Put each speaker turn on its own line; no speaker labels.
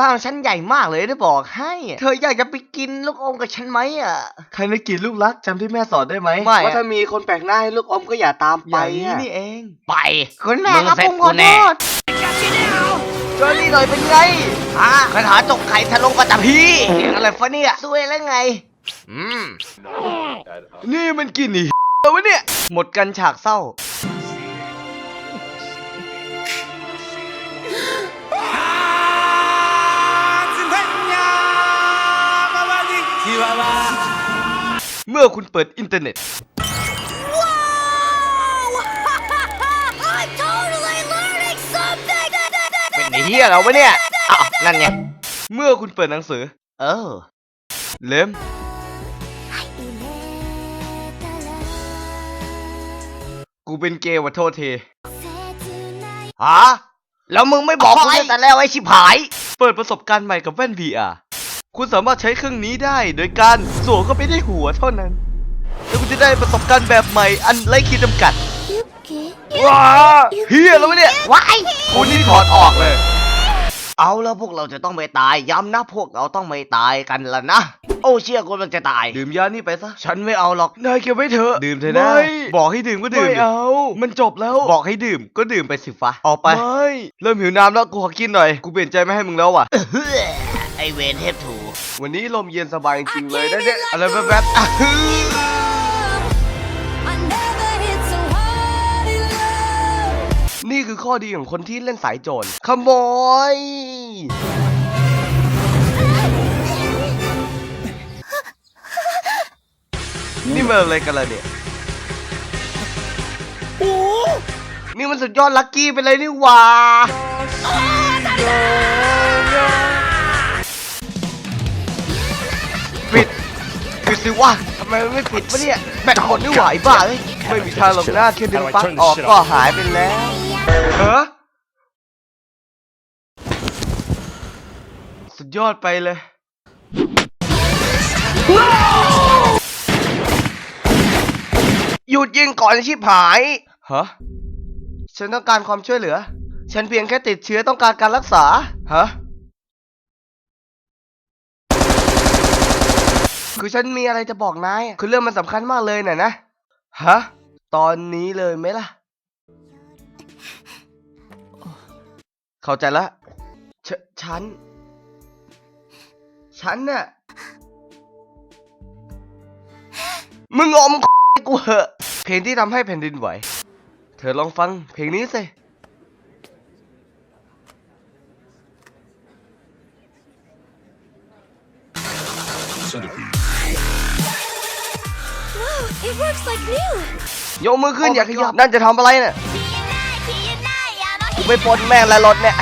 บ้านฉันใหญ่มากเลยได้บอกให้ เธออยากจะไปกินลูกอมกับฉันไหมอะ
ใครไม่กินลูกรักจำที่แม่สอนได้ไหม
ไม่อะ
ว่าถ้ามีคนแปลกหน้าให้ลูกอมก็อย่าตาม
อ
ไป
ย่างนี้
อะ
นี่เอง
ไป
คุณแม่
มึง
ครับ
เสร็
ผ
จ
มข
กู
อ
แน่
โทษเจอนี่หน่อยเป็นไง
ฮะคาถาจกไข่ทะลงปัตตพี
เสียงอะไรฟะเนี่ยสวยแล้วไง
อืม
นี่มันกินนี่วะเนี่ย หมดกันฉากเศร้า เมื่อคุณเปิดอินเทอร์เน็ต
I'm totally learning something!
เป็นไอ้เหี้ยเราปะเนี่ยอ้าวนั่นไง
เมื่อคุณเปิดหนังสือ
เออ
เล่ม กูเป็นเกย์วะโทษที
ฮะแล้วมึงไม่บอกกูตั้งแต่แล้วไอ้ชิบหาย
เปิดประสบการณ์ใหม่กับแว่น VR คุณสามารถใช้เครื่องนี้ได้โดยการสวมเข้าไปในหัวเท่านั้น แล้วคุณจะได้ประสบการณ์แบบใหม่อันไร้ขีดจำกัดว้าเฮียแล้ววะเนี่ย
ว้าย
คนนี้ถอดออกเลย
เอาแล้วพวกเราจะต้องไม่ตายย้ำนะพวกเราต้องไม่ตายกันละนะโอ้เชี่ยกูมันจะตาย
ดื่มยานี่ไปซะ
ฉันไม่เอาหรอก
นายเก็บไว้เถอะ
ดื่มเถอะนะ
ไม่บอกให้ดื่มก็ดื่ม
ไม่เอา
มันจบแล้ว บอกให้ดื่มก็ดื่มไปสิฟ้าออกไป ไม่ เริ่มหิวน้ำแล้ว กูขอกินหน่อย กูเปลี่ยนใจไม่ให้มึงแล้วว่ะ
ไอเวรเทพถู
วันนี้ลมเย็นสบายจริงๆเลยนะเนี่ยอะไรแบบแบบอะฮึ
I never hit so hard in love.
นี่คือข้อดีของคนที่เล่นสายโจรขโมยนี่มันอะไรกันล่ะเนี่ยนี่มันสุดยอดลัคกี้ไปเลยนี่หว่า ดสิวะทำไมมันไม่ปิดวะเนี่ยแบตหมดนี่หว่าไอ้บ้าเอ้ยไม่มีทางหรอกนะแค่ดึงปลั๊กออกก็หายไปแล้วเฮ้อสุดยอดไปเลยหยุดยิงก่อนชิบหายฮะฉันต้องการความช่วยเหลือ ฉันเพียงแค่ติดเชื้อต้องการการรักษาฮะ คือฉันมีอะไรจะบอกนายคือเรื่องมันสำคัญมากเลยน่ะนะ ฮะ ตอนนี้เลยไหมล่ะ เข้าใจละฉฉัน ฉันน่ะ มึงอมกูเหอะ เพลงที่ทำให้แผ่นดินไหว เธอลองฟังเพลงนี้สิ
It works like new.
ยกมือขึ้น
Oh my
อย่าขยับ
God
นั่นจะทำอะไรเนี่ย
Unite, unite,
กูไม่ปลดแม่งและรถเนี่ย